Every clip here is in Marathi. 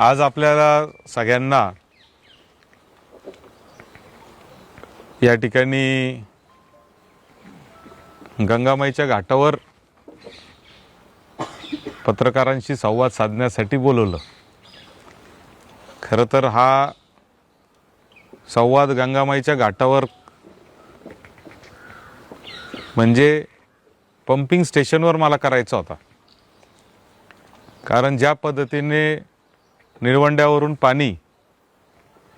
आज आपल्याला सगळ्यांना या ठिकाणी गंगामाईच्या घाटावर पत्रकारांशी संवाद साधण्यासाठी बोलवलं. खरं तर हा संवाद गंगामाईच्या घाटावर म्हणजे पंपिंग स्टेशनवर मला करायचा होता. कारण ज्या पद्धतीने निरवंड्यावरून पाणी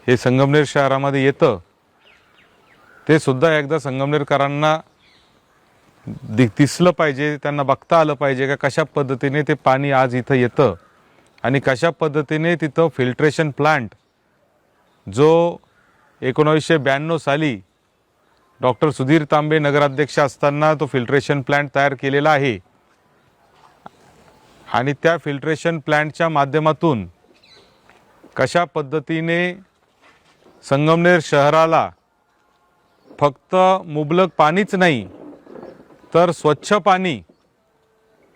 हे संगमनेर शहरामध्ये येतं. ते सुद्धा एकदा संगमनेरकरांना दि दिसलं पाहिजे त्यांना बघता आलं पाहिजे का कशा पद्धतीने ते पाणी आज इथं येतं. आणि कशा पद्धतीने तिथं फिल्ट्रेशन प्लांट जो एकोणावीसशे ब्याण्णव साली डॉक्टर सुधीर तांबे नगराध्यक्ष असताना तो फिल्ट्रेशन प्लांट तयार केलेला आहे. आणि त्या फिल्ट्रेशन प्लांटच्या माध्यमातून कशा पद्धतीने संगमनेर शहराला फक्त मुबलक पाणीच नाही तर स्वच्छ पाणी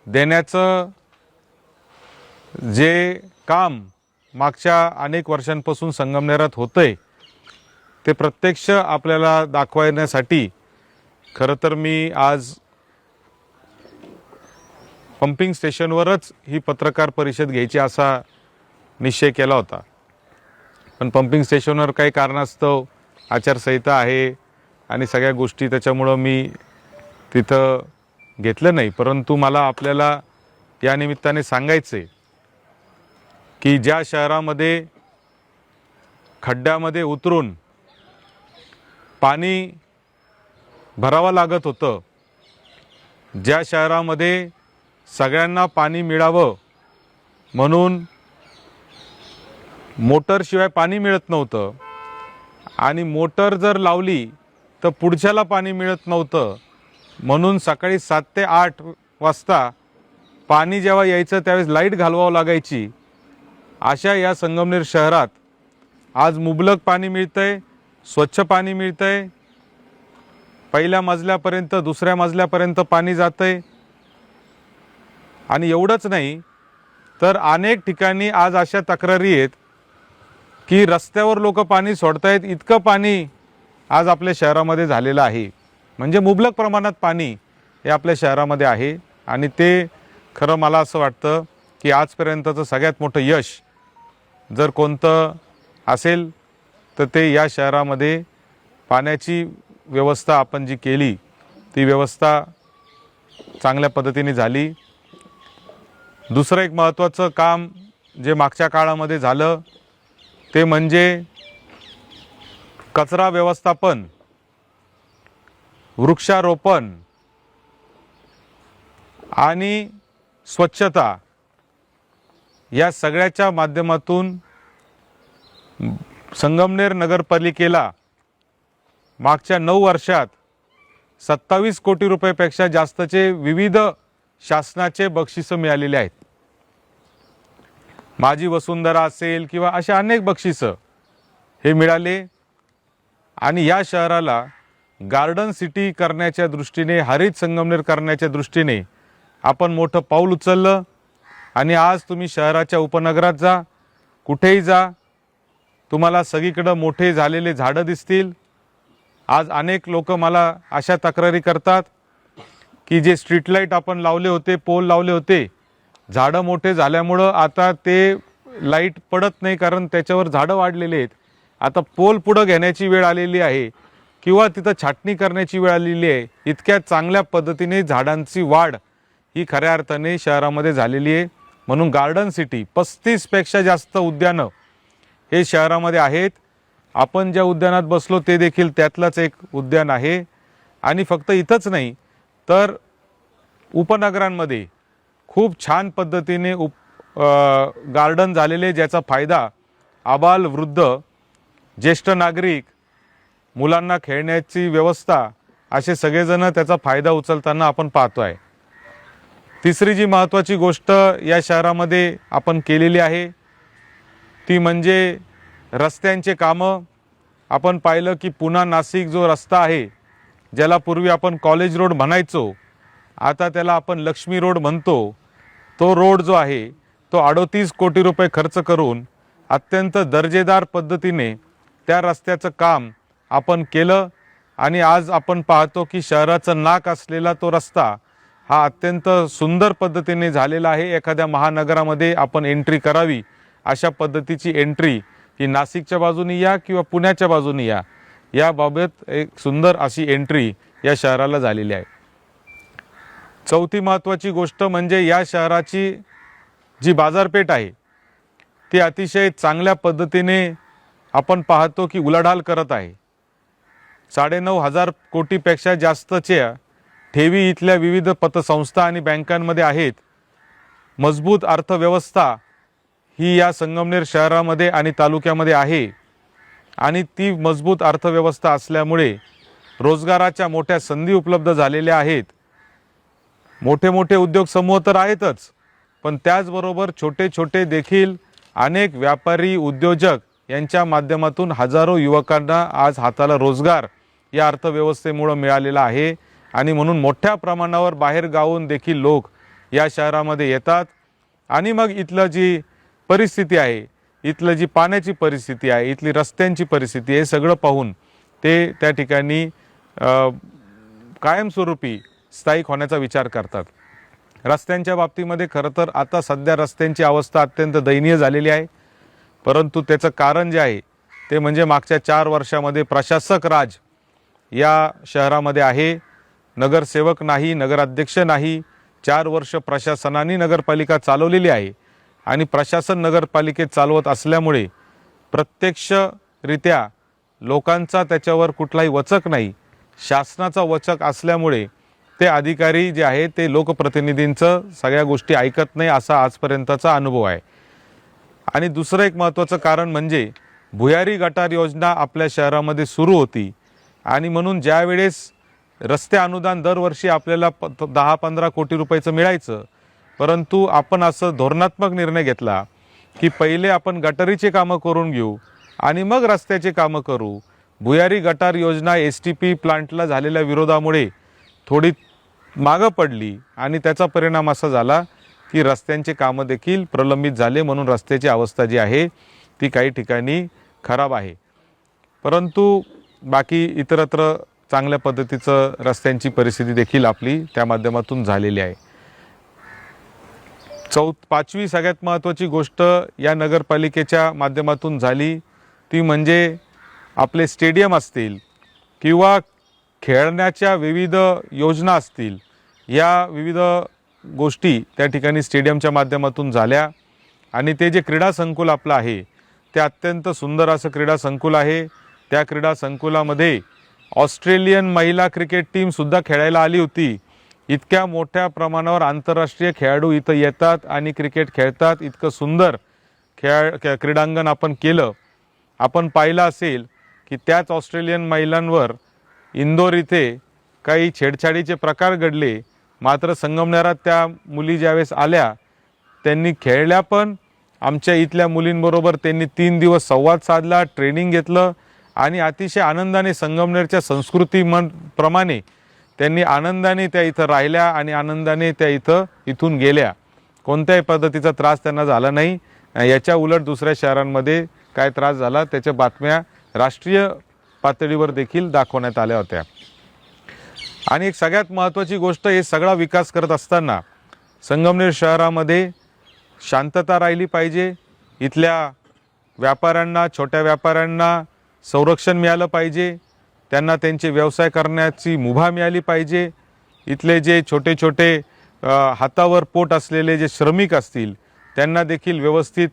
देण्याचं जे काम मागच्या अनेक वर्षांपासून संगमनेरात होतंय ते प्रत्यक्ष आपल्याला दाखवण्यासाठी खरं तर मी आज पंपिंग स्टेशनवरच ही पत्रकार परिषद घ्यायची असा निश्चय केला होता. पण पंपिंग स्टेशनवर काही कारणास्तव आचारसंहिता आहे आणि सगळ्या गोष्टी त्याच्यामुळं मी तिथं घेतलं नाही. परंतु मला आपल्याला या निमित्ताने सांगायचं आहे की ज्या शहरामध्ये खड्ड्यामध्ये उतरून पाणी भरावं लागत होतं ज्या शहरामध्ये सगळ्यांना पाणी मिळावं म्हणून मोटरशिवाय पाणी मिळत नव्हतं. आणि मोटर जर लावली तर पुढच्याला पाणी मिळत नव्हतं. म्हणून सकाळी सात ते आठ वाजता पाणी जेव्हा यायचं त्यावेळेस लाइट घालवावं लागायची. अशा या संगमनेर शहरात आज मुबलक पाणी मिळतं आहे स्वच्छ पाणी मिळतं आहे पहिल्या मजल्यापर्यंत दुसऱ्या मजल्यापर्यंत पाणी जातं आहे आणि एवढंच नाही तर अनेक ठिकाणी आज अशा तक्रारी आहेत. की रस्त्यावर लोक पाणी सोडतायत इतकं पाणी आज आपल्या शहरामध्ये झालेलं आहे. म्हणजे मुबलक प्रमाणात पाणी हे आपल्या शहरामध्ये आहे आणि ते खरं मला असं वाटतं की आजपर्यंतचं सगळ्यात मोठं यश जर कोणतं असेल तर ते या शहरामध्ये पाण्याची व्यवस्था आपण जी केली ती व्यवस्था चांगल्या पद्धतीने झाली. दुसरं एक महत्त्वाचं काम जे मागच्या काळामध्ये झालं ते म्हणजे कचरा व्यवस्थापन वृक्षारोपण आणि स्वच्छता या सगळ्याच्या माध्यमातून संगमनेर नगरपालिकेला मागच्या नऊ वर्षात सत्तावीस कोटी रुपयापेक्षा जास्तचे विविध शासनाचे बक्षिसं मिळालेले आहेत. माझी वसुंधरा असेल किंवा अशा अनेक बक्षिसं हे मिळाले. आणि या शहराला गार्डन सिटी करण्याच्या दृष्टीने हरित संगमनेर करण्याच्या दृष्टीने आपण मोठं पाऊल उचललं. आणि आज तुम्ही शहराच्या उपनगरात जा कुठेही जा तुम्हाला सगळीकडं मोठे झालेले झाडं दिसतील. आज अनेक लोक मला अशा तक्रारी करतात की जे स्ट्रीट लाइट आपण लावले होते पोल लावले होते झाडं मोठे झाल्यामुळं आता ते लाइट पडत नाही कारण त्याच्यावर झाडं वाढलेली आहेत. आता पोल पुढं घेण्याची वेळ आलेली आहे किंवा तिथं छाटणी करण्याची वेळ आलेली आहे. इतक्या चांगल्या पद्धतीने झाडांची वाढ ही खऱ्या अर्थाने शहरामध्ये झालेली आहे. म्हणून गार्डन सिटी पस्तीसपेक्षा जास्त उद्यानं हे शहरामध्ये आहेत. आपण ज्या उद्यानात बसलो ते देखील त्यातलंच एक उद्यान आहे. आणि फक्त इथंच नाही तर उपनगरांमध्ये खूप छान पद्धतीने उप गार्डन झालेले ज्याचा फायदा आबाल वृद्ध ज्येष्ठ नागरिक मुलांना खेळण्याची व्यवस्था असे सगळेजण त्याचा फायदा उचलताना आपण पाहतो आहे तिसरी जी महत्त्वाची गोष्ट या शहरामध्ये आपण केलेली आहे ती म्हणजे रस्त्यांचे कामं. आपण पाहिलं की पुन्हा नाशिक जो रस्ता आहे ज्याला पूर्वी आपण कॉलेज रोड म्हणायचो आता त्याला आपण लक्ष्मी रोड म्हणतो. तो रोड जो आहे तो अडोतीस कोटी रुपये खर्च करून अत्यंत दर्जेदार पद्धतीने त्या रस्त्याचं काम आपण केलं आणि आज आपण पाहतो की शहराचं नाक असलेला तो रस्ता हा अत्यंत सुंदर पद्धतीने झालेला आहे. एखाद्या महानगरामध्ये आपण एंट्री करावी अशा पद्धतीची एंट्री ही नाशिकच्या बाजूने या किंवा पुण्याच्या बाजूने या. याबाबत एक सुंदर अशी एंट्री या शहराला झालेली आहे. चौथी महत्त्वाची गोष्ट म्हणजे या शहराची जी बाजारपेठ आहे ती अतिशय चांगल्या पद्धतीने आपण पाहतो की उलाढाल करत आहे. साडेनऊ हजार कोटीपेक्षा जास्तच्या ठेवी इथल्या विविध पतसंस्था आणि बँकांमध्ये आहेत. मजबूत अर्थव्यवस्था ही या संगमनेर शहरामध्ये आणि तालुक्यामध्ये आहे आणि ती मजबूत अर्थव्यवस्था असल्यामुळे रोजगाराच्या मोठ्या संधी उपलब्ध झालेल्या आहेत. मोठे मोठे उद्योग समूह तर आहेतच. पण त्याचबरोबर छोटे छोटे देखील अनेक व्यापारी उद्योजक यांच्या माध्यमातून हजारो युवकांना आज हाताला रोजगार या अर्थव्यवस्थेमुळं मिळालेला आहे. आणि म्हणून मोठ्या प्रमाणावर बाहेर गावून देखील लोक या शहरामध्ये येतात. आणि मग इथलं जी परिस्थिती आहे इथलं जी पाण्याची परिस्थिती आहे इथली रस्त्यांची परिस्थिती आहे हे सगळं पाहून ते त्या ठिकाणी कायमस्वरूपी स्थायिक होण्याचा विचार करतात. रस्त्यांच्या बाबतीमध्ये खरं तर आता सध्या रस्त्यांची अवस्था अत्यंत दयनीय झालेली आहे. परंतु त्याचं कारण जे आहे ते म्हणजे मागच्या चार वर्षामध्ये प्रशासक राज या शहरामध्ये आहे. नगरसेवक नाही नगराध्यक्ष नाही. चार वर्ष प्रशासनाने नगरपालिका चालवलेली आहे. आणि प्रशासन नगरपालिकेत चालवत असल्यामुळे प्रत्यक्षरित्या लोकांचा त्याच्यावर कुठलाही वचक नाही. शासनाचा वचक असल्यामुळे ते अधिकारी जे आहे ते लोकप्रतिनिधींचं सगळ्या गोष्टी ऐकत नाही असा आजपर्यंतचा अनुभव आहे. आणि दुसरं एक महत्त्वाचं कारण म्हणजे भुयारी गटार योजना आपल्या शहरामध्ये सुरू होती. आणि म्हणून ज्यावेळेस रस्ते अनुदान दरवर्षी आपल्याला प दहा पंधरा कोटी रुपयाचं मिळायचं परंतु आपण असं धोरणात्मक निर्णय घेतला की पहिले आपण गटारीचे कामं करून घेऊ आणि मग रस्त्याचे कामं करू. भुयारी गटार योजना एस टी पी प्लांटला झालेल्या विरोधामुळे थोडी मागं पडली आणि त्याचा परिणाम असा झाला की रस्त्यांचे कामं देखील प्रलंबित झाले म्हणून रस्त्याची अवस्था जी आहे ती काही ठिकाणी खराब आहे. परंतु बाकी इतरत्र चांगल्या पद्धतीचं रस्त्यांची परिस्थिती देखील आपली त्या माध्यमातून झालेली आहे. चौ पाचवी सगळ्यात महत्त्वाची गोष्ट या नगरपालिकेच्या माध्यमातून झाली ती म्हणजे आपले स्टेडियम असतील किंवा खेळण्याच्या विविध योजना असतील या विविध गोष्टी त्या ठिकाणी स्टेडियमच्या माध्यमातून झाल्या. आणि ते जे क्रीडा संकुल आपलं आहे ते अत्यंत सुंदर असं क्रीडा संकुल आहे. त्या क्रीडा संकुलामध्ये ऑस्ट्रेलियन महिला क्रिकेट टीमसुद्धा खेळायला आली होती. इतक्या मोठ्या प्रमाणावर आंतरराष्ट्रीय खेळाडू इथं येतात आणि क्रिकेट खेळतात. इतकं सुंदर खेळ क्रीडांगण आपण केलं. आपण पाहिलं असेल की त्याच ऑस्ट्रेलियन महिलांवर इंदोर इथे काही छेडछाडीचे प्रकार घडले. मात्र संगमनेरात त्या मुली ज्यावेळेस आल्या त्यांनी खेळल्या पण. आमच्या इथल्या मुलींबरोबर त्यांनी तीन दिवस संवाद साधला ट्रेनिंग घेतलं आणि अतिशय आनंदाने संगमनेरच्या संस्कृती मन प्रमाणे त्यांनी आनंदाने त्या इथं राहिल्या आणि आनंदाने त्या इथं इथून गेल्या. कोणत्याही पद्धतीचा त्रास त्यांना झाला नाही. याच्या उलट दुसऱ्या शहरांमध्ये काय त्रास झाला त्याच्या बातम्या राष्ट्रीय पातळीवर देखील दाखवण्यात आल्या होत्या. आणि एक सगळ्यात महत्त्वाची गोष्ट हे सगळा विकास करत असताना संगमनेर शहरामध्ये शांतता राहिली पाहिजे. इथल्या व्यापाऱ्यांना छोट्या व्यापाऱ्यांना संरक्षण मिळालं पाहिजे. त्यांना त्यांचे व्यवसाय करण्याची मुभा मिळाली पाहिजे. इथले जे छोटे छोटे हातावर पोट असलेले जे श्रमिक असतील त्यांना देखील व्यवस्थित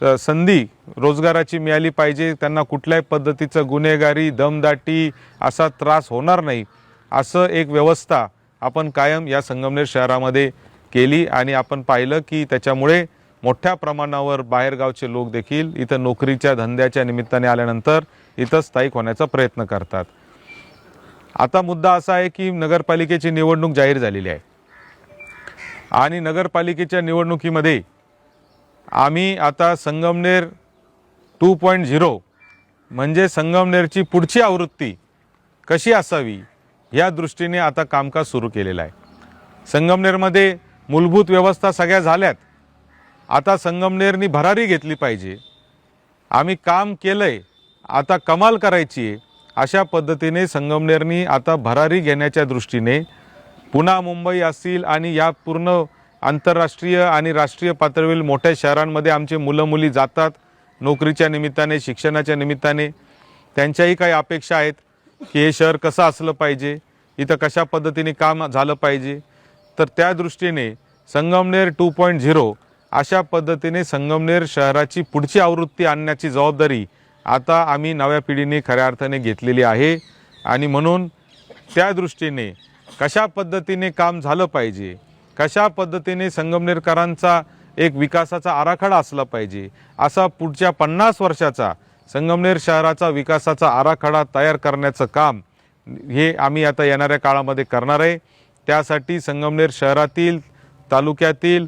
संधी रोजगाराची मिळाली पाहिजे. त्यांना कुठल्याही पद्धतीचं गुन्हेगारी दमदाटी असा त्रास होणार नाही. असं एक व्यवस्था आपण कायम या संगमनेर शहरामध्ये केली आणि आपण पाहिलं की त्याच्यामुळे मोठ्या प्रमाणावर बाहेरगावचे लोक देखील इथं नोकरीच्या धंद्याच्या निमित्ताने आल्यानंतर इथं स्थायिक होण्याचा प्रयत्न करतात. आता मुद्दा असा आहे की नगरपालिकेची निवडणूक जाहीर झालेली आहे. आणि नगरपालिकेच्या निवडणुकीमध्ये आम्ही आता संगमनेर टू पॉईंट झिरो म्हणजे संगमनेरची पुढची आवृत्ती कशी असावी या दृष्टीने आता कामकाज सुरू केलेलं आहे. संगमनेरमध्ये मूलभूत व्यवस्था सगळ्या झाल्यात. आता संगमनेरनी भरारी घेतली पाहिजे. आम्ही काम केलं आहे आता कमाल करायची आहे. अशा पद्धतीने संगमनेरनी आता भरारी घेण्याच्या दृष्टीने पुन्हा मुंबई असतील आणि या पूर्ण आंतरराष्ट्रीय आणि राष्ट्रीय पातळीवरील मोठ्या शहरांमध्ये आमचे मुलं मुली जातात नोकरीच्या निमित्ताने शिक्षणाच्या निमित्ताने. त्यांच्याही काही अपेक्षा आहेत की हे शहर कसं असलं पाहिजे इथं कशा पद्धतीने काम झालं पाहिजे. तर त्या दृष्टीने संगमनेर टू पॉईंट झिरो अशा पद्धतीने संगमनेर शहराची पुढची आवृत्ती आणण्याची जबाबदारी आता आम्ही नव्या पिढीने खऱ्या अर्थाने घेतलेली आहे. आणि म्हणून त्या दृष्टीने कशा पद्धतीने काम झालं पाहिजे कशा पद्धतीने संगमनेरकरांचा एक विकासाचा आराखडा असला पाहिजे? असा पुढच्या पन्नास वर्षाचा संगमनेर शहराचा विकासाचा आराखडा तयार करण्याचं काम हे आम्ही आता येणाऱ्या काळामध्ये करणार आहे. त्यासाठी संगमनेर शहरातील तालुक्यातील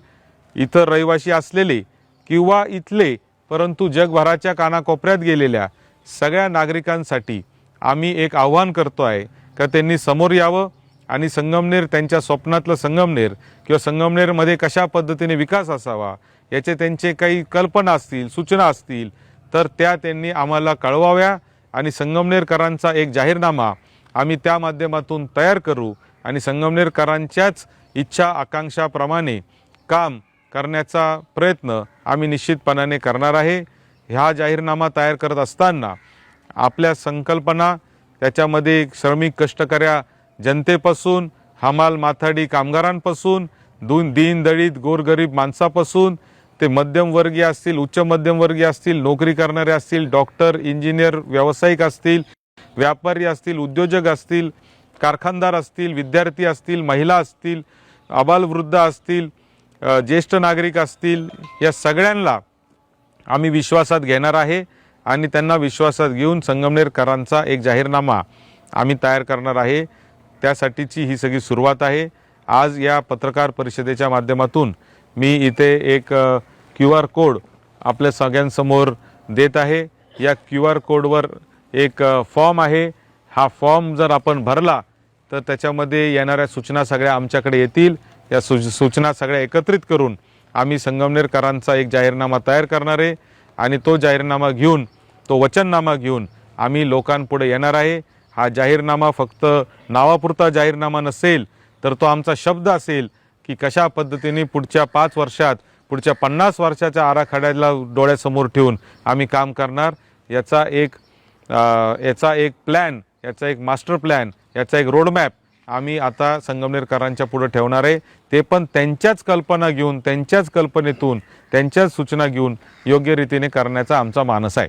इतर रहिवासी असलेले किंवा इथले परंतु जगभराच्या कानाकोपऱ्यात गेलेल्या सगळ्या नागरिकांसाठी आम्ही एक आव्हान करतो आहे. का त्यांनी समोर यावं? आणि संगमनेर त्यांच्या स्वप्नातलं संगमनेर किंवा संगमनेरमध्ये कशा पद्धतीने विकास असावा याचे त्यांचे काही कल्पना असतील सूचना असतील तर त्या त्यांनी आम्हाला कळवाव्या आणि संगमनेरकरांचा एक जाहीरनामा आम्ही त्या माध्यमातून तयार करू आणि संगमनेरकरांच्याच इच्छा आकांक्षाप्रमाणे काम करण्याचा प्रयत्न आम्ही निश्चितपणाने करणार आहे. ह्या जाहीरनामा तयार करत असताना आपल्या संकल्पना त्याच्यामध्ये श्रमिक कष्टकऱ्या जनतेपासून हमाल माथाडी कामगारांपासून दोन दीनदळित गोरगरीब माणसापासून ते मध्यमवर्गीय असतील उच्च मध्यमवर्गीय असतील नोकरी करणारे असतील डॉक्टर इंजिनियर व्यावसायिक असतील व्यापारी असतील उद्योजक असतील कारखानदार असतील विद्यार्थी असतील महिला असतील अबालवृद्ध असतील ज्येष्ठ नागरिक असतील या सगळ्यांना आम्ही विश्वासात घेणार आहे आणि त्यांना विश्वासात घेऊन संगमनेरकरांचा एक जाहीरनामा आम्ही तयार करणार आहे. त्यासाठीची ही सगळी सुरुवात आहे. आज या पत्रकार परिषदेच्या माध्यमातून मी इथे एक क्यू आर कोड आपल्या सगळ्यांसमोर देत आहे. या क्यू आर कोडवर एक फॉर्म आहे. हा फॉर्म जर आपण भरला तर त्याच्यामध्ये येणाऱ्या सूचना सगळ्या आमच्याकडे येतील. या सू सूचना सगळ्या एकत्रित करून आम्ही संगमनेरकरांचा एक जाहीरनामा तयार करणार आहे. आणि तो जाहीरनामा घेऊन तो वचननामा घेऊन आम्ही लोकांपुढे येणार आहे. हा जाहीरनामा फक्त नावापुरता जाहीरनामा नसेल तर तो आमचा शब्द असेल की कशा पद्धतीने पुढच्या पाच वर्षात पुढच्या पन्नास वर्षाच्या आराखड्याला डोळ्यासमोर ठेवून आम्ही काम करणार. याचा एक याचा एक प्लॅन याचा एक मास्टर प्लॅन याचा एक रोडमॅप आम्ही आता संगमनेरकरांच्या पुढं ठेवणार आहे. ते पण त्यांच्याच कल्पना घेऊन त्यांच्याच कल्पनेतून त्यांच्याच सूचना घेऊन योग्य रीतीने करण्याचा आमचा मानस आहे.